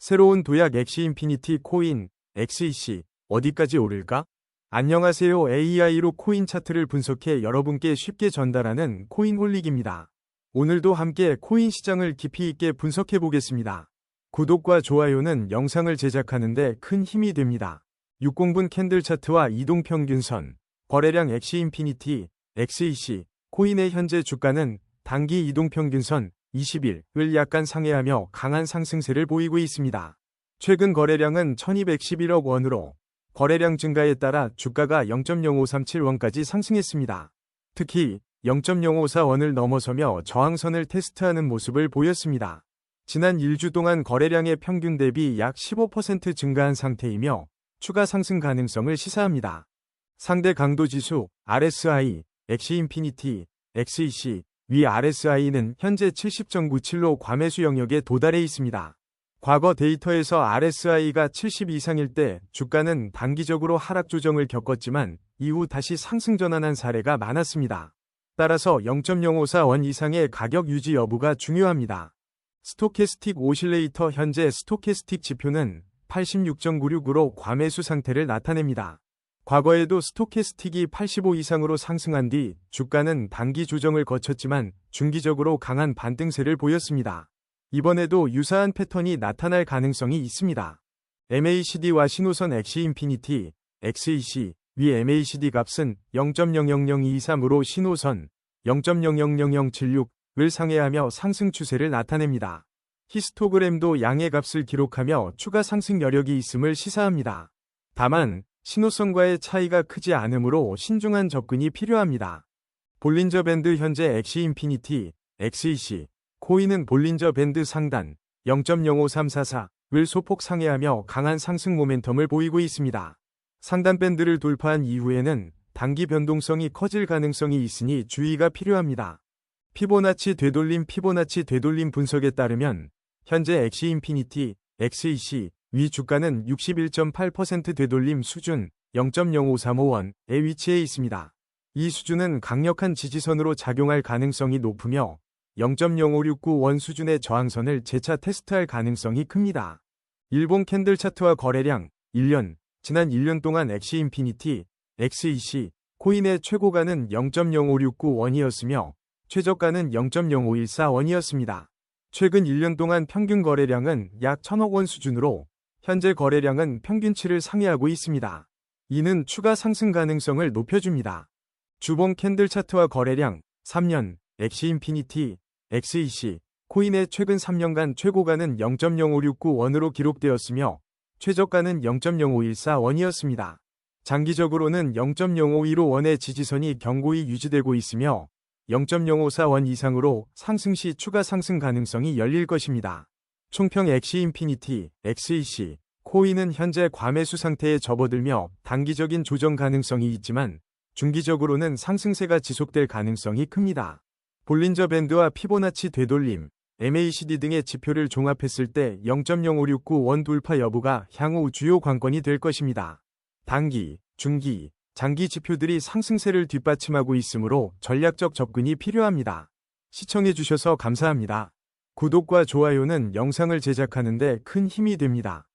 새로운 도약 엑시 인피니티 코인 XEC 어디까지 오를까? 안녕하세요. AI로 코인 차트를 분석해 여러분께 쉽게 전달하는 코인 홀릭입니다. 오늘도 함께 코인 시장을 깊이 있게 분석해 보겠습니다. 구독과 좋아요는 영상을 제작하는데 큰 힘이 됩니다. 60분 캔들 차트와 이동평균선, 거래량 엑시 인피니티, XEC, 코인의 현재 주가는 단기 이동평균선 20일을 약간 상회하며 강한 상승세를 보이고 있습니다. 최근 거래량은 1211억 원으로 거래량 증가에 따라 주가가 0.0537원까지 상승했습니다. 특히 0.054원을 넘어서며 저항선을 테스트하는 모습을 보였습니다. 지난 1주 동안 거래량의 평균 대비 약 15% 증가한 상태이며 추가 상승 가능성을 시사합니다. 상대 강도 지수 RSI, 엑시인피니티, XEC, 위 RSI는 현재 70.97로 과매수 영역에 도달해 있습니다. 과거 데이터에서 RSI가 70 이상일 때 주가는 단기적으로 하락 조정을 겪었지만 이후 다시 상승 전환한 사례가 많았습니다. 따라서 0.054원 이상의 가격 유지 여부가 중요합니다. 스토캐스틱 오실레이터 현재 스토캐스틱 지표는 86.96으로 과매수 상태를 나타냅니다. 과거에도 스토캐스틱이 85 이상으로 상승한 뒤 주가는 단기 조정을 거쳤지만 중기적으로 강한 반등세를 보였습니다. 이번에도 유사한 패턴이 나타날 가능성이 있습니다. MACD와 신호선 엑시 인피니티, XEC, 위 MACD 값은 0.00023으로 신호선 0.000076을 상회하며 상승 추세를 나타냅니다. 히스토그램도 양의 값을 기록하며 추가 상승 여력이 있음을 시사합니다. 다만 신호선과의 차이가 크지 않으므로 신중한 접근이 필요합니다. 볼린저 밴드 현재 엑시 인피니티, XEC, 코인은 볼린저 밴드 상단 0.05344을 소폭 상회하며 강한 상승 모멘텀을 보이고 있습니다. 상단 밴드를 돌파한 이후에는 단기 변동성이 커질 가능성이 있으니 주의가 필요합니다. 피보나치 되돌림 피보나치 되돌림 분석에 따르면 현재 엑시 인피니티, XEC, 위 주가는 61.8% 되돌림 수준 0.0535원에 위치해 있습니다. 이 수준은 강력한 지지선으로 작용할 가능성이 높으며 0.0569원 수준의 저항선을 재차 테스트할 가능성이 큽니다. 일본 캔들 차트와 거래량 1년 지난 1년 동안 엑시 인피니티 XEC 코인의 최고가는 0.0569원이었으며 최저가는 0.0514원이었습니다. 최근 1년 동안 평균 거래량은 약 1000억 원 수준으로 현재 거래량은 평균치를 상회하고 있습니다. 이는 추가 상승 가능성을 높여줍니다. 주봉 캔들 차트와 거래량 3년 엑시 인피니티 XEC 코인의 최근 3년간 최고가는 0.0569원으로 기록되었으며 최저가는 0.0514원이었습니다. 장기적으로는 0.0515원의 지지선이 견고히 유지되고 있으며 0.054원 이상으로 상승 시 추가 상승 가능성이 열릴 것입니다. 총평 엑시 인피니티, XEC, 코인은 현재 과매수 상태에 접어들며 단기적인 조정 가능성이 있지만 중기적으로는 상승세가 지속될 가능성이 큽니다. 볼린저 밴드와 피보나치 되돌림, MACD 등의 지표를 종합했을 때 0.0569원 돌파 여부가 향후 주요 관건이 될 것입니다. 단기, 중기, 장기 지표들이 상승세를 뒷받침하고 있으므로 전략적 접근이 필요합니다. 시청해주셔서 감사합니다. 구독과 좋아요는 영상을 제작하는 데 큰 힘이 됩니다.